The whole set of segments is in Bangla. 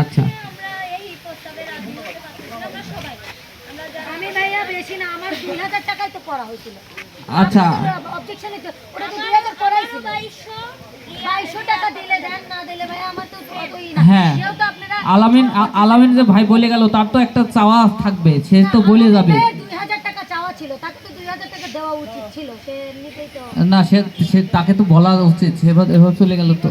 আচ্ছা। আমরা এই প্রস্তাবে রাজি হতে পারছি না, আমরা সবাই। আমরা যারা আমি ভাইয়া বেশি না আমার দুই হাজার টাকায় তো করা হয়েছিল। আচ্ছা। অবজেকশন ওটা তো দুই হাজার করাই ছিল। বাইশশো বাইশশো টাকা দিলে দেন না দিলে ভাই আমার তো অতই না। হ্যাঁ। আলামিন আলামিন যে ভাই বলে গেল তার তো একটা চাওয়া থাকবে সে তো বলে যাবে। দুই হাজার টাকা চাওয়া ছিল তাকে তো দুই হাজার টাকা দেওয়া উচিত ছিল সে এমনিতেই তো না সে সে তাকে তো বলা উচিত সেভাবে এভাবে চলে গেল তো।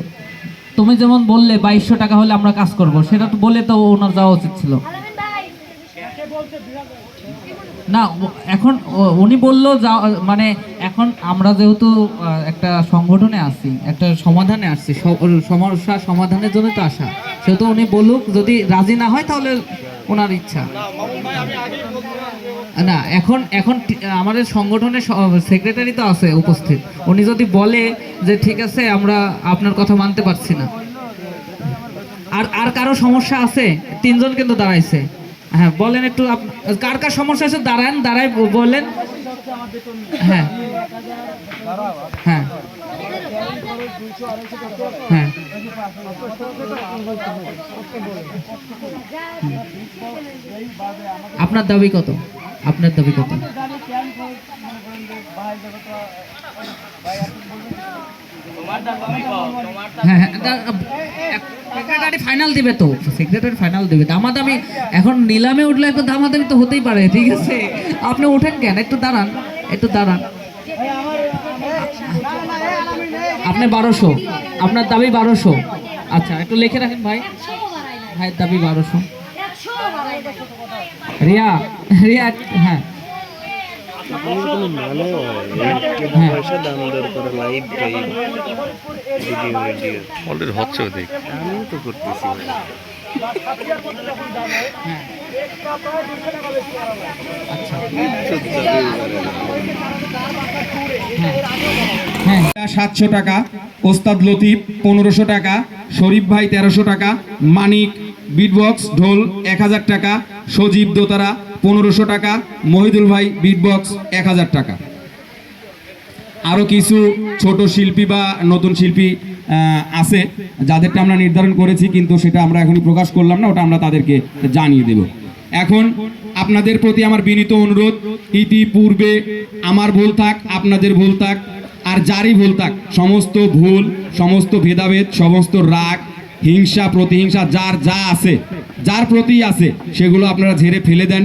তুমি যেমন বললে বাইশশো টাকা হলে আমরা কাজ করব, সেটা তো বলে তো ওনার যাওয়া উচিত ছিল। না এখন উনি বলল যা মানে এখন আমরা যেহেতু একটা সংগঠনে আছি, একটা সমাধানে আসছি সমস্যা সমাধানের জন্য তো আসা। সেহেতু উনি বলুক, যদি রাজি না হয় তাহলে ওনার ইচ্ছা। না, এখন এখন আমাদের সংগঠনের সেক্রেটারি তো আছে উপস্থিত। উনি যদি বলে যে ঠিক আছে, আমরা আপনার কথা মানতে পারছি না। আর আর কারও সমস্যা আছে? তিনজন কিন্তু দাঁড়াইছে। হ্যাঁ বলেন একটু কার কার সমস্যা আছে? দাঁড়ান, দাঁড়ায় বলেন। হ্যাঁ। হ্যাঁ। হ্যাঁ। আপনার দাবি কত? আপনার দাবি কত? হ্যাঁ হ্যাঁ ফাইনাল দিবে তো। ফাইনাল দিবে। দামাদামি এখন নিলামে উঠলে একটু দামাদামি তো হতেই পারে, ঠিক আছে? আপনি ওঠেন কেন? একটু দাঁড়ান। একটু দাঁড়ান। আপনি বারোশো। আপনার দাবি বারোশো। আচ্ছা একটু লিখে রাখেন ভাই। ভাইয়ের দাবি বারোশো। রিয়া রিয়া হ্যাঁ। সাতশো টাকা, ওস্তাদ লতিফ পনেরোশো টাকা, শরীফ ভাই তেরোশো টাকা, মানিক, বিটবক্স, ঢোল এক হাজার টাকা, সজীব দোতারা পনেরোশো টাকা, মহিদুল ভাই বিটবক্স এক হাজার টাকা। আরও কিছু ছোট শিল্পী বা নতুন শিল্পী আছে, যাদেরটা আমরা নির্ধারণ করেছি, কিন্তু সেটা আমরা এখনই প্রকাশ করলাম না, ওটা আমরা তাদেরকে জানিয়ে দেব। এখন আপনাদের প্রতি আমার বিনীত অনুরোধ, ইতিপূর্বে আমার ভুল থাক, আপনাদের ভুল থাক, আর যারই ভুল থাক, সমস্ত ভুল, সমস্ত ভেদাভেদ, সমস্ত রাগ, হিংসা, প্রতিহিংসা, যার যা আছে, যার প্রতি আছে, সেগুলো আপনারা ঝেড়ে ফেলে দেন।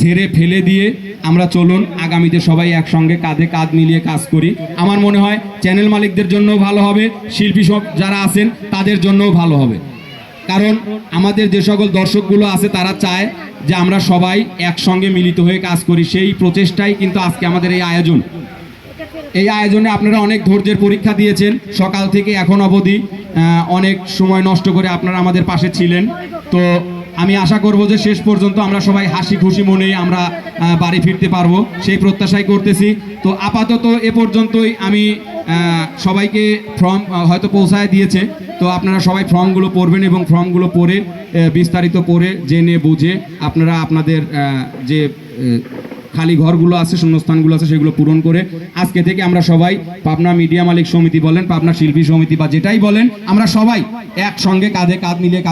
ঝেড়ে ফেলে দিয়ে আমরা চলুন, আগামীতে সবাই একসঙ্গে কাঁধে কাঁধ মিলিয়ে কাজ করি। আমার মনে হয় চ্যানেল মালিকদের জন্যও ভালো হবে, শিল্পী সব যারা আছেন, তাদের জন্যও ভালো হবে। কারণ আমাদের যে সকল দর্শকগুলো আছে, তারা চায় যে আমরা সবাই একসঙ্গে মিলিত হয়ে কাজ করি। সেই প্রচেষ্টাই কিন্তু আজকে আমাদের এই আয়োজন। এই আয়োজনে আপনারা অনেক ধৈর্যের পরীক্ষা দিয়েছেন। সকাল থেকে এখন অবধি অনেক সময় নষ্ট করে আপনারা আমাদের পাশে ছিলেন। তো আমি আশা করব যে শেষ পর্যন্ত আমরা সবাই হাসি খুশি মনেই আমরা বাড়ি ফিরতে পারব। সেই প্রত্যাশাই করতেছি। তো আপাতত এ পর্যন্তই আমি সবাইকে ফর্ম হয়তো পৌঁছায় দিয়েছে। তো আপনারা সবাই ফর্মগুলো পড়বেন এবং ফর্মগুলো পড়ে বিস্তারিত পড়ে, জেনে বুঝে আপনারা আপনাদের যে খালি ঘরগুলো আছে, শূন্যস্থানগুলো আছে, সেগুলো পূরণ করে আজকে থেকে আমরা সবাই পাবনা মিডিয়া মালিক সমিতি বলেন, পাবনা শিল্পী সমিতি বা যেটাই বলেন, আমরা সবাই একসঙ্গে কাঁধে কাঁধ মিলিয়ে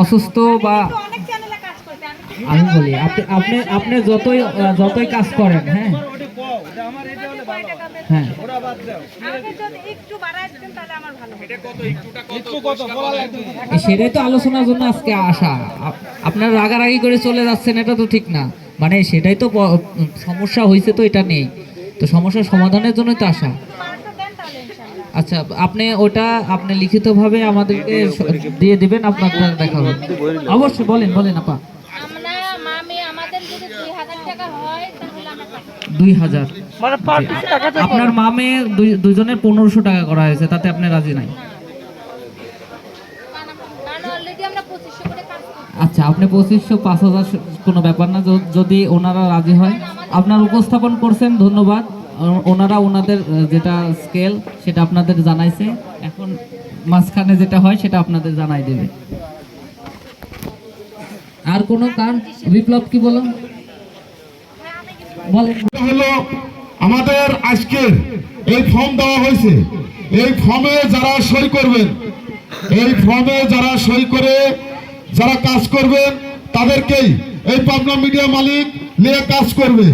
অসুস্থ বা অনেক চ্যানেলে কাজ করতে আমি আমি বলি আপনি আপনি আপনি যতই যতই কাজ করেন হ্যাঁ। হ্যাঁ। আমাকে যদি একটু বাড়ায় দিতেন তাহলে আমার ভালো হতো। সেটাই তো আলোচনার জন্য আজকে আসা। আপ- আপনারা রাগারাগি করে চলে যাচ্ছেন এটা তো ঠিক না। মানে সেটাই তো সমস্যা হয়েছে তো এটা নেই। তো সমস্যার সমাধানের জন্যই তো আসা। আচ্ছা আপনি ওটা আপনি লিখিতভাবে আমাদেরকে দিয়ে দিবেন আপনারটা দেখা হবে। অবশ্যই বলেন বলেন আপা। আমরা মামি আমাদের যদি দুই হাজার টাকা হয় তাহলে আমরা পাবো। দুই হাজার। আপনার মামে দুই- দুইজনের পনেরোশো টাকা করা হয়েছে তাতে আপনি রাজি নাই? আচ্ছা আপনি পঁচিশশো পাঁচ হাজার কোনো ব্যাপার না যদি ওনারা রাজি হয়। আপনার উপস্থাপন করছেন ধন্যবাদ। ওনারা ওনাদের যেটা স্কেল সেটা আপনাদের জানাইছে। এখন মাঝখানে যেটা হয়, সেটা আপনাদের জানাই দেবে। আর কোনো কার বিপ্লব কি বলো? হলো আমাদের আজকের এই ফর্ম দেওয়া হয়েছে। এই ফর্মে যারা সই করবেন, এই ফর্মে যারা সই করে যারা কাজ করবেন, তাদেরকেই এই পাবনা মিডিয়া মালিক নিয়ে কাজ করবে।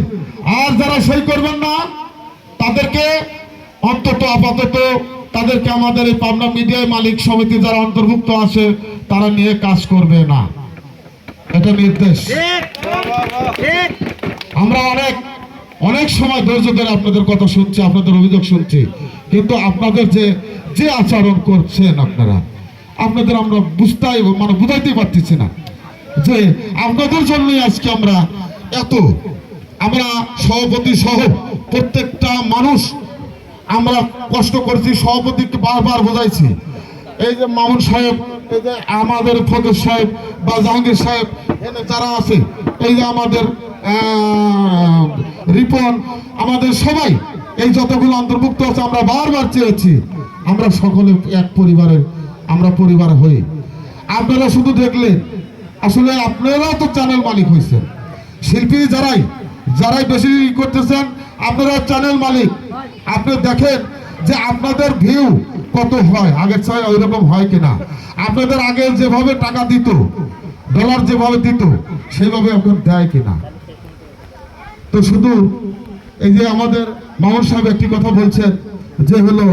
আর যারা সই করবেন না তাদেরকে অন্তত আপাতত তাদেরকে আমাদের এই পাবনা মিডিয়া মালিক সমিতি যারা অন্তর্ভুক্ত আছে, তারা নিয়ে কাজ করবে না। এটা নির্দেশ। আমরা অনেক অনেক সময় ধৈর্য ধরে আপনাদের কথা শুনছি, আপনাদের অভিযোগ শুনছি। কিন্তু আপনাদের যে যে আচরণ করছেন আপনারা, আপনাদের আমরা বুঝতেই মানে বুঝাইতে পারতেছি না যে আপনাদের জন্যই আজকে আমরা এত, আমরা সভাপতি সহ প্রত্যেকটা মানুষ আমরা কষ্ট করছি সভাপতিকে বারবার বোঝাইছি। এই যে মামুন সাহেব, এই যে আমাদের ফজর সাহেব বা জাহাঙ্গীর সাহেব, এনে যারা আছে, এই যে আমাদের রিপন, আমাদের সবাই, এই যতগুলো অন্তর্ভুক্ত আছে, আমরা বারবার চেয়েছি, আমরা সকলে এক পরিবারের, আমরা পরিবার হই আপনারা শুধু দেখলেন, আসলে আপনারাও তো চ্যানেল মালিক হয়েছেন শিল্পী যারাই যারাই বেশি করতেছেন আপনারা চ্যানেল মালিক, আপনি দেখেন যে আপনাদের ভিউ কত হয়, আগের ছয় ওই রকম হয় কিনা। আপনাদের আগে যেভাবে টাকা দিত ডলার যেভাবে দিত, সেইভাবে এখন দেয় কিনা। তো শুধু এই যে আমাদের মামুন সাহেব একটি কথা বলছেন, যে হলো,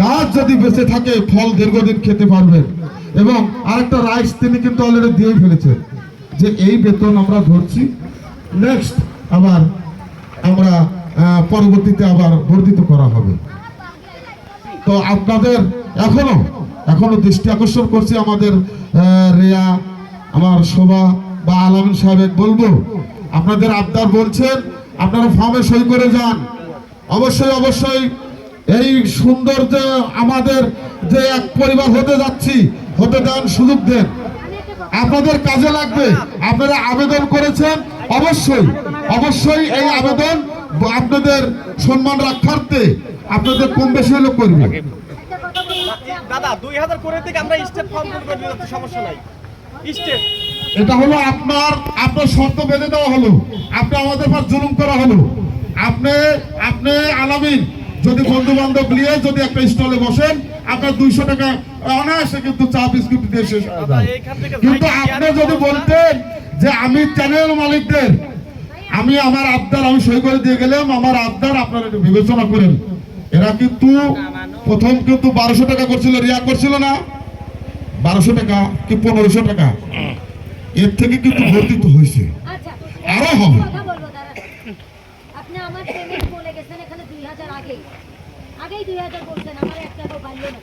গাছ যদি বেঁচে থাকে, ফল দীর্ঘদিন খেতে পারবেন। এবং আরেকটা রাইস তিনি কিন্তু অলরেডি দিয়েই ফেলেছেন, যে এই বেতন আমরা ধরছি। নেক্সট আবার আমরা পরবর্তীতে আবার বর্ধিত করা হবে। তো আপনাদের এখনও এখনও দৃষ্টি আকর্ষণ করছি আমাদের রেয়া, আমার শোভা বা আলম সাহেব বলব, আপনাদের আবদার বলছেন, আপনারা ফর্মে সই করে যান। অবশ্যই অবশ্যই, এই সুন্দর যে আমাদের যে এক পরিবার হতে যাচ্ছি, হতে দেন সুযোগ দেন। আপনাদের কাজে লাগবে, আপনারা আবেদন করেছেন অবশ্যই অবশ্যই এই আবেদন আপনাদের সম্মান রক্ষার্থে আপনাদের কম বেশি হলেও করবে। একটা কথা বলি দাদা দুই হাজার করে থেকে আমরা স্টেপ ফর্ম করে দিতে সমস্যা নাই। স্টেপ এটা হলো আপনার আপনার শর্ত বেঁধে দেওয়া হলো। আপনি আমাদের পর জুলুম করা হলো। আপনি আপনি আলামিন যদি বন্ধু বান্ধব নিয়ে যদি একটা স্টলে বসেন আপনার দুইশো টাকা অনায়াসে কিন্তু চা বিস্কুট দিয়ে শেষ কিন্তু আপনি যদি বলতেন যে আমি চ্যানেল মালিকদের আমি আমার আবদার আমি সই করে দিয়ে গেলাম আমার আবদার আপনারা একটু বিবেচনা করেন। এরা কিন্তু প্রথম কিন্তু বারোশো টাকা করছিল রিয়া করছিল না। বারোশো টাকা কি পনেরোশো টাকা? এর থেকে কিন্তু বর্ধিত হয়েছে। আচ্ছা আরও হবে। আগেই। দুই হাজার বলছেন আমার এক টাকাও বাড়লো না